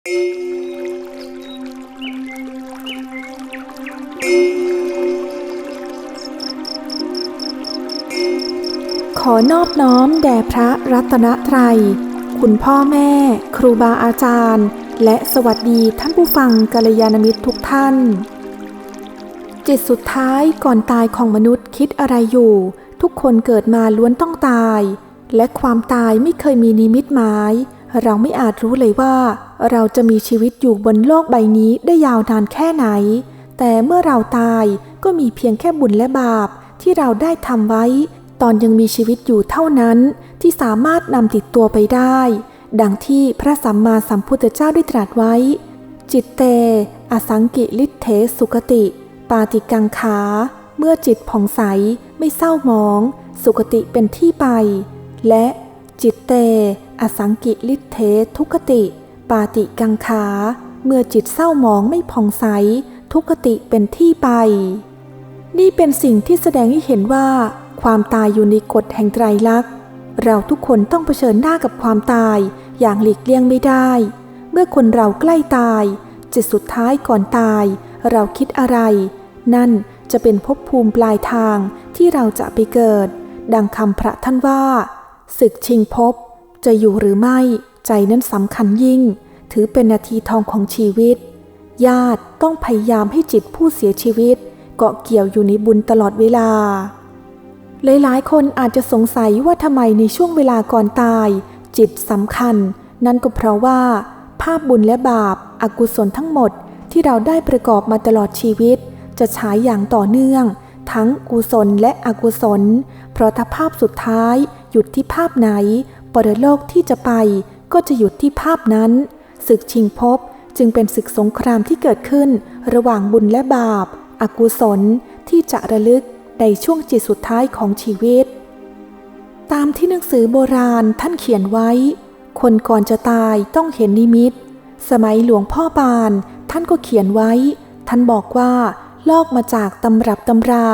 ขอนอบน้อมแด่พระรัตนตรัย คุณพ่อแม่ ครูบาอาจารย์ และสวัสดีท่านผู้ฟังกัลยาณมิตรทุกท่าน จิตสุดท้ายก่อนตายของมนุษย์คิดอะไรอยู่ ทุกคนเกิดมาล้วนต้องตาย และความตายไม่เคยมีนิมิตหมาย เราไม่อาจรู้เลยว่า เราจะมีชีวิตอยู่บนโลกใบนี้ได้ยาวนานแค่ไหน แต่เมื่อเราตายก็มีเพียงแค่บุญและบาปที่เราได้ทำไว้ ตอนยังมีชีวิตอยู่เท่านั้น ที่สามารถนำติดตัวไปได้ ดังที่พระสัมมาสัมพุทธเจ้าได้ตรัสไว้ จิตเต อสังกิลิเทสุกติ ปาติกังขา เมื่อจิตผ่องใสไม่เศร้าหมอง สุกติเป็นที่ไป และ จิตเต อสังกิลิเททุกติ ปาติกังขา เมื่อจิตเศร้าหมองไม่ผ่องใส ทุกติเป็นที่ไป นี่เป็นสิ่งที่แสดงให้เห็นว่า ความตายอยู่ในกฎแห่งไตรลักษณ์ เราทุกคนต้องเผชิญหน้ากับความตายอย่างหลีกเลี่ยงไม่ได้ เมื่อคนเราใกล้ตาย จิตสุดท้ายก่อนตาย เราคิดอะไร นั่นจะเป็นภพภูมิปลายทางที่เราจะไปเกิด ดังคำพระท่านว่า ศึกชิงภพจะอยู่หรือไม่ใจนั้นสำคัญยิ่ง ถือเป็นนาทีทองของชีวิต ญาติต้องพยายามให้จิตผู้เสียชีวิต เกาะเกี่ยวอยู่ในบุญตลอดเวลา หลายๆ คนอาจจะสงสัยว่าทำไมในช่วงเวลาก่อนตาย จิตสำคัญ นั่นก็เพราะว่า ภาพบุญและบาปอากุศลทั้งหมดที่เราได้ประกอบมาตลอดชีวิต จะฉายอย่างต่อเนื่อง ทั้งกุศลและอกุศล เพราะถ้าภาพสุดท้าย หยุดที่ภาพไหน ปรโลกที่จะไปก็จะหยุดที่ภาพนั้นศึกชิงภพจึงเป็นศึกสงครามที่เกิดขึ้น ระหว่างบุญและบาปอากุศลที่จะระลึกในช่วงจิตสุดท้ายของชีวิต ตามที่หนังสือโบราณท่านเขียนไว้ คนก่อนจะตายต้องเห็นนิมิต สมัยหลวงพ่อปาน ท่านก็เขียนไว้ ท่านบอกว่า ลอกมาจากตำรับตำรา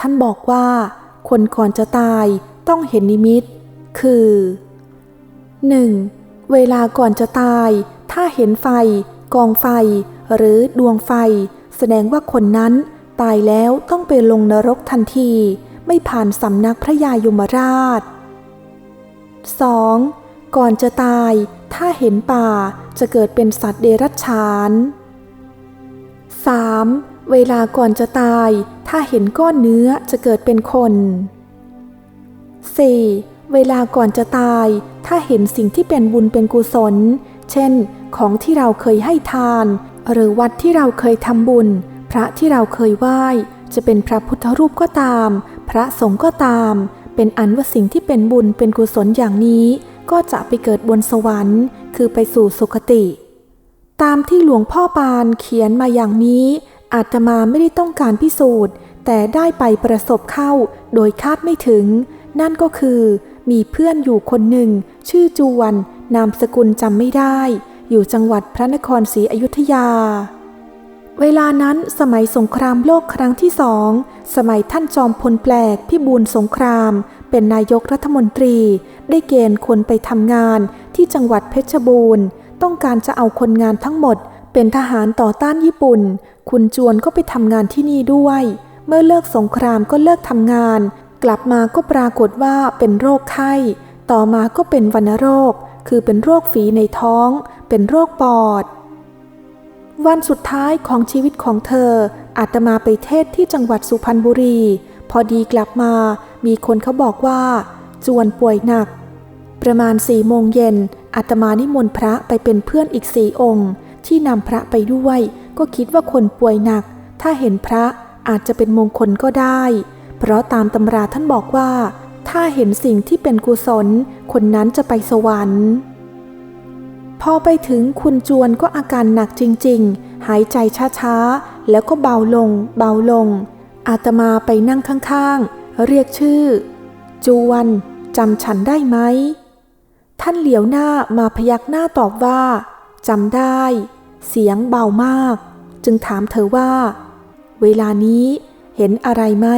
ท่านบอกว่า คนก่อนจะตาย ต้องเห็นนิมิต คือ 1. เวลาก่อนจะตาย ถ้าเห็นไฟ กองไฟ หรือดวงไฟ แสดงว่าคนนั้นตายแล้วต้องไปลงนรกทันที ไม่ผ่านสำนักพระยายมราช 2. ก่อนจะตาย ถ้าเห็นป่าจะเกิดเป็นสัตว์เดรัจฉาน 3. เวลาก่อนจะตาย ถ้าเห็นก้อนเนื้อจะเกิดเป็นคน 4. เวลาก่อนจะตาย ถ้าเห็นสิ่งที่เป็นบุญเป็นกุศล เช่น ของที่เราเคยให้ทาน หรือวัดที่เราเคยทำบุญ พระที่เราเคยไหว้ จะเป็นพระพุทธรูปก็ตาม พระสงฆ์ก็ตาม เป็นอันว่าสิ่งที่เป็นบุญเป็นกุศลอย่างนี้ ก็จะไปเกิดบนสวรรค์ คือไปสู่สุคติ ตามที่หลวงพ่อปานเขียนมาอย่างนี้อาตมาไม่ได้ต้องการพิสูจน์ แต่ได้ไปประสบเข้าโดยคาดไม่ถึง นั่นก็คือมีเพื่อนอยู่คนหนึ่ง ชื่อจวน นามสกุลจำไม่ได้ อยู่จังหวัดพระนครศรีอยุธยา เวลานั้นสมัยสงครามโลกครั้งที่สอง สมัยท่านจอมพลแปลกพิบูลสงคราม เป็นนายกรัฐมนตรี ได้เกณฑ์คนไปทำงานที่จังหวัดเพชรบูรณ์ ต้องการจะเอาคนงานทั้งหมด เป็นทหารต่อต้านญี่ปุ่น คุณจวนก็ไปทำงานที่นี่ด้วยเมื่อเลิกสงครามก็เลิกทำงาน กลับมาก็ปรากฏว่าเป็นโรคไข้ ต่อมาก็เป็นวัณโรค คือเป็นโรคฝีในท้อง เป็นโรคปอด วันสุดท้ายของชีวิตของเธอ อาตมาไปเทศที่จังหวัดสุพรรณบุรี พอดีกลับมา มีคนเขาบอกว่า จวนป่วยหนัก ประมาณสี่โมงเย็นอาตมานิมนต์พระไปเป็นเพื่อนอีกสี่องค์ ที่นำพระไปด้วย ก็คิดว่าคนป่วยหนัก ถ้าเห็นพระอาจจะเป็นมงคลก็ได้ เพราะตามตำราท่านบอกว่า ถ้าเห็นสิ่งที่เป็นกุศล คนนั้นจะไปสวรรค์ พอไปถึงคุณจวนก็อาการหนักจริง ๆ หายใจช้าๆ แล้วก็เบาลง เบาลง อาตมาไปนั่งข้างๆ เรียกชื่อ จวนจำฉันได้ไหม ท่านเหลียวหน้ามาพยักหน้าตอบว่าจำได้ เสียงเบามาก จึงถามเธอว่า เวลานี้เห็นอะไรไหม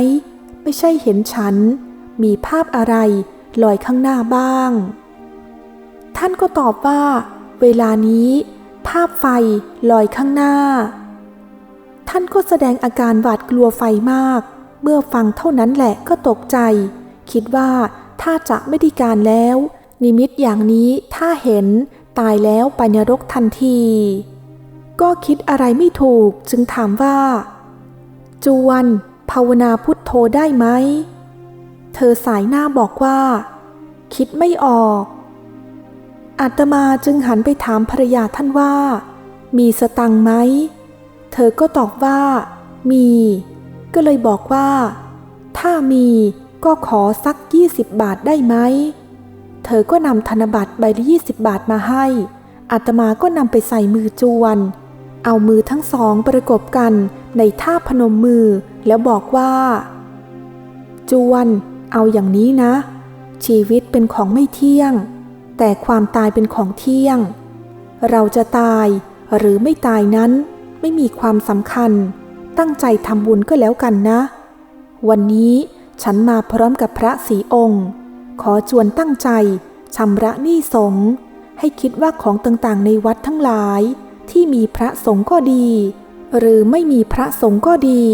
ไม่ใช่เห็นฉัน มีภาพอะไรลอยข้างหน้าบ้าง ท่านก็ตอบว่า เวลานี้ ภาพไฟลอยข้างหน้า ท่านก็แสดงอาการหวาดกลัวไฟมาก เมื่อฟังเท่านั้นแหละก็ตกใจ คิดว่าถ้าจะไม่ได้การแล้ว นิมิตอย่างนี้ถ้าเห็นตายแล้วไปนรกทันที ก็คิดอะไรไม่ถูกจึงถามว่า จวน ภาวนาพุทโธได้ไหม เธอสายหน้าบอกว่า คิดไม่ออกอาตมาจึงหันไปถามภรรยาท่านว่า มีสตังไหม เธอก็ตอบว่า มี ก็เลยบอกว่า ถ้ามีก็ขอสัก 20 บาทได้ไหม เธอก็นำธนบัตรใบละ20 บาทมาให้อาตมาก็นำไปใส่มือจวน เอามือทั้งสองประกบกันในท่าพนมมือ แล้วบอกว่า จวนเอาอย่างนี้นะ ชีวิตเป็นของไม่เที่ยง แต่ความตายเป็นของเที่ยง เราจะตายหรือไม่ตายนั้นไม่มีความสำคัญ ตั้งใจทำบุญก็แล้วกันนะ วันนี้ฉันมาพร้อมกับพระสีองค์ ขอจวนตั้งใจชำระหนี้สงฆ์ให้คิดว่าของต่างๆในวัดทั้งหลาย ที่มีพระสงฆ์ก็ดี หรือไม่มีพระสงฆ์ก็ดี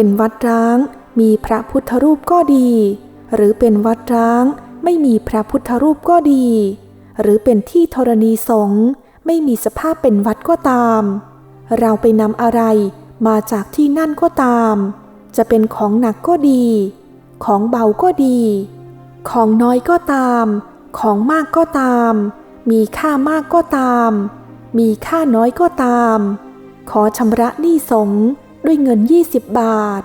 เป็นวัดร้าง มีพระพุทธรูปก็ดี หรือเป็นวัดร้าง ไม่มีพระพุทธรูปก็ดี หรือเป็นที่ธรณีสงฆ์ไม่มีสภาพเป็นวัดก็ตาม เราไปนำอะไรมาจากที่นั่นก็ตาม จะเป็นของหนักก็ดี ของเบาก็ดี ของน้อยก็ตาม ของมากก็ตาม มีค่ามากก็ตาม มีค่าน้อยก็ตาม ขอชำระหนี้สงฆ์ ด้วยเงิน 20 บาท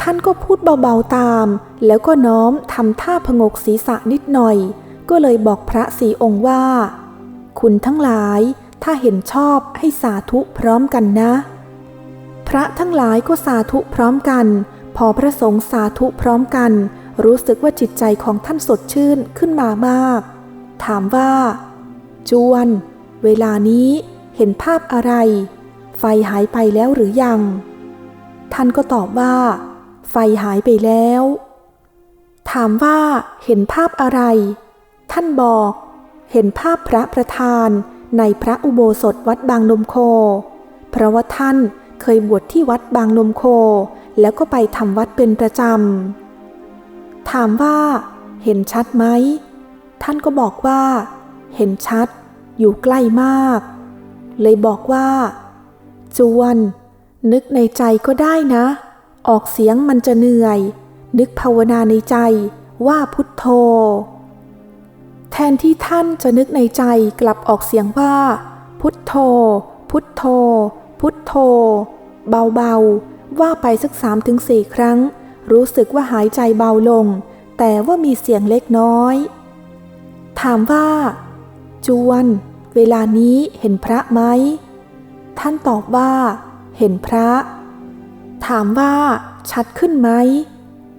ท่านก็พูดเบาๆตาม แล้วก็น้อมทำท่าพงกศีรษะนิดหน่อย ก็เลยบอกพระสีองค์ว่า คุณทั้งหลายถ้าเห็นชอบให้สาธุพร้อมกันนะ พระทั้งหลายก็สาธุพร้อมกัน พอพระสงฆ์สาธุพร้อมกัน รู้สึกว่าจิตใจของท่านสดชื่นขึ้นมามาก ถามว่า จวน เวลานี้เห็นภาพอะไร ไฟหายไปแล้วหรือยัง ท่านก็ตอบว่า ไฟหายไปแล้ว ถามว่าเห็นภาพอะไร ท่านบอก เห็นภาพพระประธานในพระอุโบสถวัดบางนมโค เพราะว่าท่านเคยบวชที่วัดบางนมโค แล้วก็ไปทำวัดเป็นประจำ ถามว่าเห็นชัดไหม ท่านก็บอกว่า เห็นชัด อยู่ใกล้มาก เลยบอกว่า จวน นึกในใจก็ได้นะ ออกเสียงมันจะเหนื่อย นึกภาวนาในใจว่าพุทโธ แทนที่ท่านจะนึกในใจกลับออกเสียงว่า พุทโธ พุทโธ พุทโธ เบาๆ ว่าไปสักสามถึงสี่ครั้ง รู้สึกว่าหายใจเบาลง แต่ว่ามีเสียงเล็กน้อย ถามว่า จวน เวลานี้เห็นพระไหม ท่านตอบว่า เห็นพระ ถามว่าชัดขึ้นไหม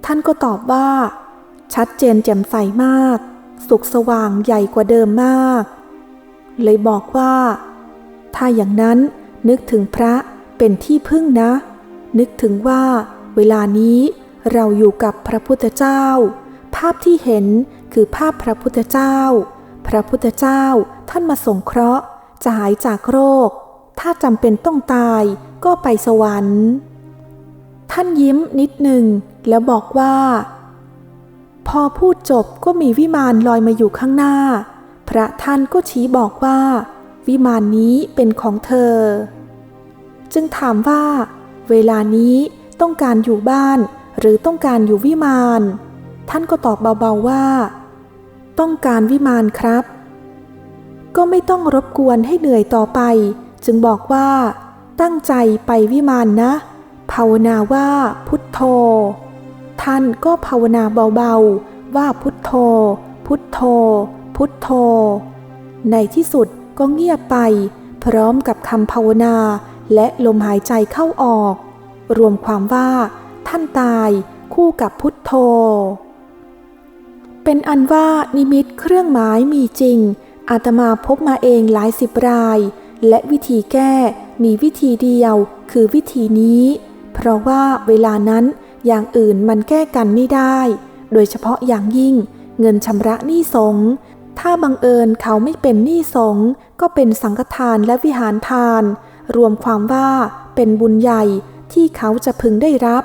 ท่านก็ตอบว่า ชัดเจนแจ่มใสมาก สุขสว่างใหญ่กว่าเดิมมาก เลยบอกว่า ถ้าอย่างนั้นนึกถึงพระเป็นที่พึ่งนะ นึกถึงว่า เวลานี้เราอยู่กับพระพุทธเจ้า ภาพที่เห็นคือภาพพระพุทธเจ้า พระพุทธเจ้าท่านมาสงเคราะห์จะหายจากโรค ถ้าจำเป็นต้องตายก็ไปสวรรค์ ท่านยิ้มนิดหนึ่งแล้วบอกว่า พอพูดจบก็มีวิมานลอยมาอยู่ข้างหน้า พระท่านก็ชี้บอกว่า วิมานนี้เป็นของเธอ จึงถามว่า เวลานี้ต้องการอยู่บ้านหรือต้องการอยู่วิมาน ท่านก็ตอบเบาๆว่า ต้องการวิมานครับ ก็ไม่ต้องรบกวนให้เหนื่อยต่อไป จึงบอกว่าตั้งใจไปวิมานนะ ภาวนาว่าพุทโธ ท่านก็ภาวนาเบาๆ ว่าพุทโธ พุทโธ พุทโธ ในที่สุดก็เงียบไป พร้อมกับคำภาวนาและลมหายใจเข้าออก รวมความว่า ท่านตายคู่กับพุทโธ เป็นอันว่านิมิตเครื่องหมายมีจริงอาตมาพบมาเองหลายสิบราย และวิธีแก้มีวิธีเดียวคือวิธีนี้ เพราะว่าเวลานั้นอย่างอื่นมันแก้กันไม่ได้ โดยเฉพาะอย่างยิ่ง เงินชำระหนี้สง ถ้าบังเอิญเขาไม่เป็นหนี้สง ก็เป็นสังฆทานและวิหารทาน รวมความว่าเป็นบุญใหญ่ที่เขาจะพึงได้รับ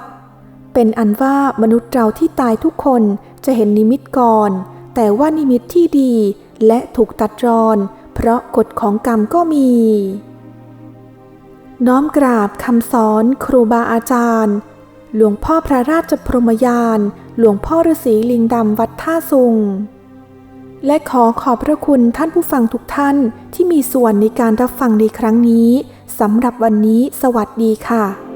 เป็นอันว่ามนุษย์เราที่ตายทุกคนจะเห็นนิมิตก่อน แต่ว่านิมิตที่ดีและถูกตัดรอน เพราะกฎของกรรมก็มี น้อมกราบคำสอนครูบาอาจารย์ หลวงพ่อพระราชพรมยาน หลวงพ่อฤาษีลิงดำวัดท่าซุง และขอขอบพระคุณท่านผู้ฟังทุกท่านที่มีส่วนในการรับฟังในครั้งนี้สำหรับวันนี้สวัสดีค่ะ